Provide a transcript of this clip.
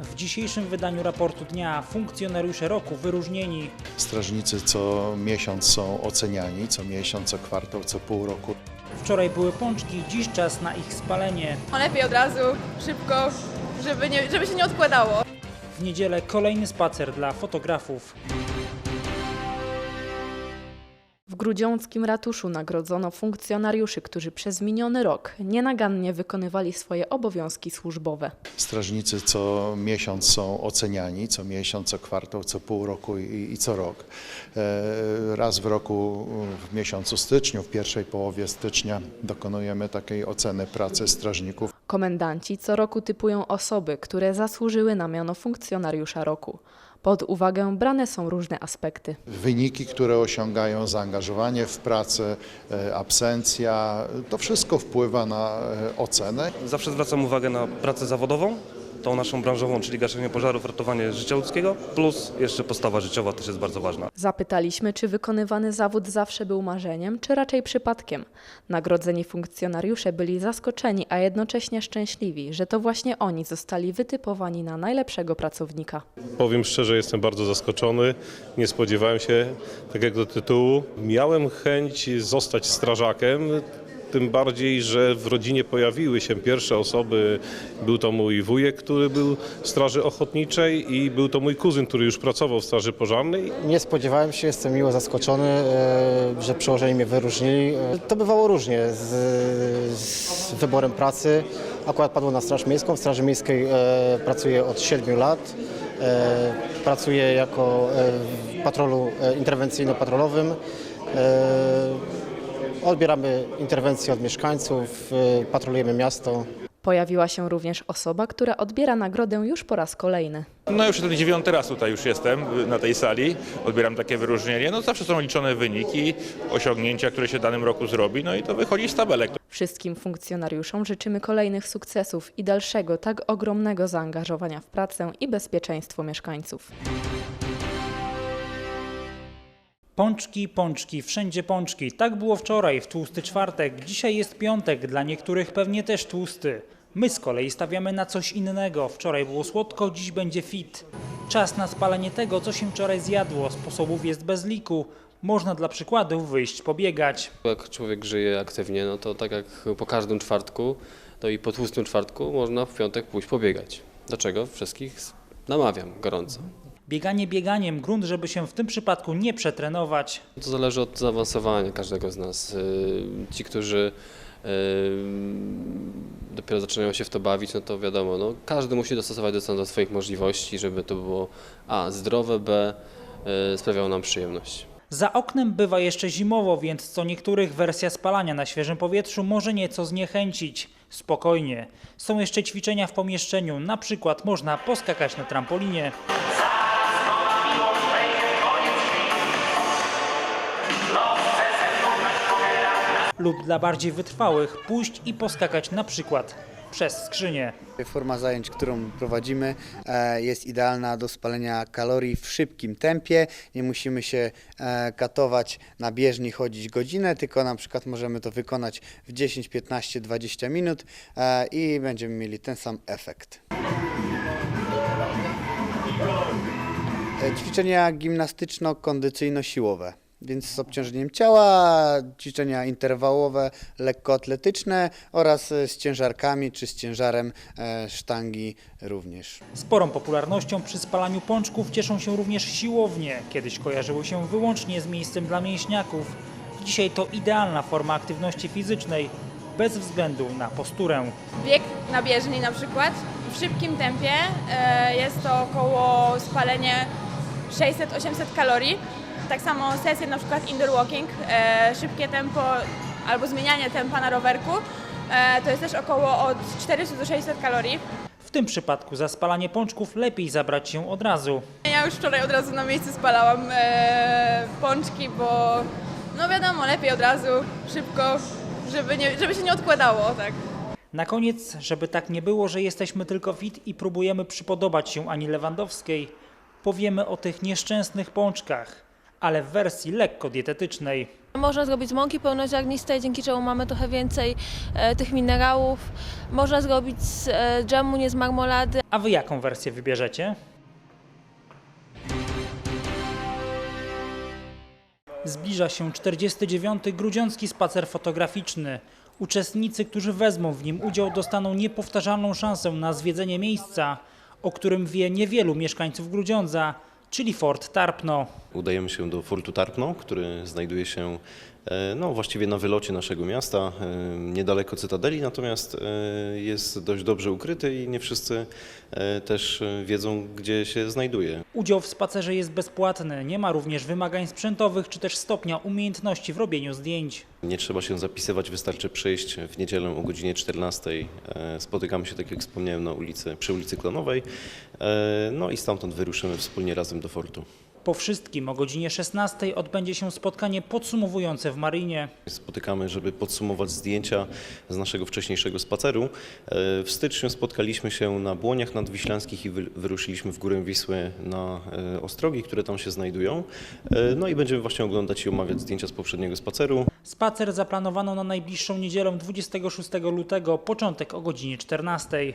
W dzisiejszym wydaniu raportu dnia funkcjonariusze roku wyróżnieni Strażnicy co miesiąc są oceniani, co miesiąc, co kwartał, co pół roku. Wczoraj były pączki, dziś czas na ich spalenie. No lepiej od razu, szybko, żeby, nie, żeby się nie odkładało. W niedzielę kolejny spacer dla fotografów. W grudziąckim ratuszu nagrodzono funkcjonariuszy, którzy przez miniony rok nienagannie wykonywali swoje obowiązki służbowe. Strażnicy co miesiąc są oceniani, co miesiąc, co kwartał, co pół roku i, i co rok. E, Raz w roku, w miesiącu styczniu, w pierwszej połowie stycznia dokonujemy takiej oceny pracy strażników. Komendanci co roku typują osoby, które zasłużyły na miano funkcjonariusza roku. Pod uwagę brane są różne aspekty. Wyniki, które osiągają, zaangażowanie w pracę, e, absencja, to wszystko wpływa na e, ocenę. Zawsze zwracam uwagę na pracę zawodową, tą naszą branżową, czyli gaszenie pożarów, ratowanie życia ludzkiego, plus jeszcze postawa życiowa też jest bardzo ważna. Zapytaliśmy, czy wykonywany zawód zawsze był marzeniem, czy raczej przypadkiem. Nagrodzeni funkcjonariusze byli zaskoczeni, a jednocześnie szczęśliwi, że to właśnie oni zostali wytypowani na najlepszego pracownika. Powiem szczerze, jestem bardzo zaskoczony. Nie spodziewałem się takiego tytułu. Miałem chęć zostać strażakiem. Tym bardziej, że w rodzinie pojawiły się pierwsze osoby. Był to mój wujek, który był w Straży Ochotniczej i był to mój kuzyn, który już pracował w Straży Pożarnej. Nie spodziewałem się, jestem miło zaskoczony, e, że przełożeni mnie wyróżnili. E, To bywało różnie z, z wyborem pracy. Akurat padło na Straż Miejską. W Straży Miejskiej e, pracuję od 7 lat. Pracuję jako w patrolu interwencyjno-patrolowym. Odbieramy interwencje od mieszkańców, e, patrolujemy miasto. Pojawiła się również osoba, która odbiera nagrodę już po raz kolejny. No już ten dziewiąty raz tutaj już jestem y, na tej sali, odbieram takie wyróżnienie. No zawsze są liczone wyniki, osiągnięcia, które się w danym roku zrobi, no i to wychodzi z tabelek. Wszystkim funkcjonariuszom życzymy kolejnych sukcesów i dalszego tak ogromnego zaangażowania w pracę i bezpieczeństwo mieszkańców. Pączki, pączki, wszędzie pączki. Tak było wczoraj, w tłusty czwartek. Dzisiaj jest piątek, dla niektórych pewnie też tłusty. My z kolei stawiamy na coś innego. Wczoraj było słodko, dziś będzie fit. Czas na spalenie tego, co się wczoraj zjadło. Sposobów jest bez liku. Można dla przykładu wyjść pobiegać. Jak człowiek żyje aktywnie, no to tak jak po każdym czwartku, to i po tłustym czwartku można w piątek pójść pobiegać. Dlaczego? Wszystkich namawiam gorąco. Bieganie bieganiem, grunt, żeby się w tym przypadku nie przetrenować. To zależy od zaawansowania każdego z nas. Yy, Ci, którzy yy, dopiero zaczynają się w to bawić, no to wiadomo, no, każdy musi dostosować do, do swoich możliwości, żeby to było a. zdrowe, b. yy, sprawiało nam przyjemność. Za oknem bywa jeszcze zimowo, więc co niektórych wersja spalania na świeżym powietrzu może nieco zniechęcić. Spokojnie. Są jeszcze ćwiczenia w pomieszczeniu, na przykład można poskakać na trampolinie. Lub dla bardziej wytrwałych pójść i poskakać na przykład przez skrzynię. Forma zajęć, którą prowadzimy, e, jest idealna do spalenia kalorii w szybkim tempie. Nie musimy się e, katować na bieżni, chodzić godzinę, tylko na przykład możemy to wykonać w 10, 15, 20 minut e, i będziemy mieli ten sam efekt. Ćwiczenia gimnastyczno-kondycyjno-siłowe. Więc z obciążeniem ciała, ćwiczenia interwałowe, lekkoatletyczne oraz z ciężarkami czy z ciężarem e, sztangi również. Sporą popularnością przy spalaniu pączków cieszą się również siłownie. Kiedyś kojarzyły się wyłącznie z miejscem dla mięśniaków. Dzisiaj to idealna forma aktywności fizycznej, bez względu na posturę. Bieg na bieżni na przykład w szybkim tempie e, jest to około spalenie 600-800 kalorii. Tak samo sesje na przykład indoor walking, e, szybkie tempo albo zmienianie tempa na rowerku, e, to jest też około od 400 do 600 kalorii. W tym przypadku za spalanie pączków lepiej zabrać się od razu. Ja już wczoraj od razu na miejscu spalałam e, pączki, bo no wiadomo, lepiej od razu, szybko, żeby, nie, żeby się nie odkładało, tak. Na koniec, żeby tak nie było, że jesteśmy tylko fit i próbujemy przypodobać się Ani Lewandowskiej, powiemy o tych nieszczęsnych pączkach, ale w wersji lekko dietetycznej. Można zrobić z mąki pełnoziarnistej, dzięki czemu mamy trochę więcej e, tych minerałów. Można zrobić z e, dżemu, nie z marmolady. A wy jaką wersję wybierzecie? Zbliża się 49. Grudziącki Spacer Fotograficzny. Uczestnicy, którzy wezmą w nim udział, dostaną niepowtarzalną szansę na zwiedzenie miejsca, o którym wie niewielu mieszkańców Grudziądza, czyli Fort Tarpno. Udajemy się do Fortu Tarpno, który znajduje się e, no, właściwie na wylocie naszego miasta, e, niedaleko Cytadeli, natomiast e, jest dość dobrze ukryty i nie wszyscy też wiedzą, gdzie się znajduje. Udział w spacerze jest bezpłatny, nie ma również wymagań sprzętowych czy też stopnia umiejętności w robieniu zdjęć. Nie trzeba się zapisywać, wystarczy przyjść w niedzielę o godzinie 14. E, Spotykamy się, tak jak wspomniałem, na ulicy, przy ulicy Klonowej, no i stamtąd wyruszymy wspólnie razem do fortu. Po wszystkim o godzinie 16 odbędzie się spotkanie podsumowujące w Marinie. Spotykamy, żeby podsumować zdjęcia z naszego wcześniejszego spaceru. E, W styczniu spotkaliśmy się na Błoniach Nadwiślańskich i wy- wyruszyliśmy w górę Wisły na e, ostrogi, które tam się znajdują. E, No i będziemy właśnie oglądać i omawiać zdjęcia z poprzedniego spaceru. Spacer zaplanowano na najbliższą niedzielę 26 lutego, początek o godzinie 14.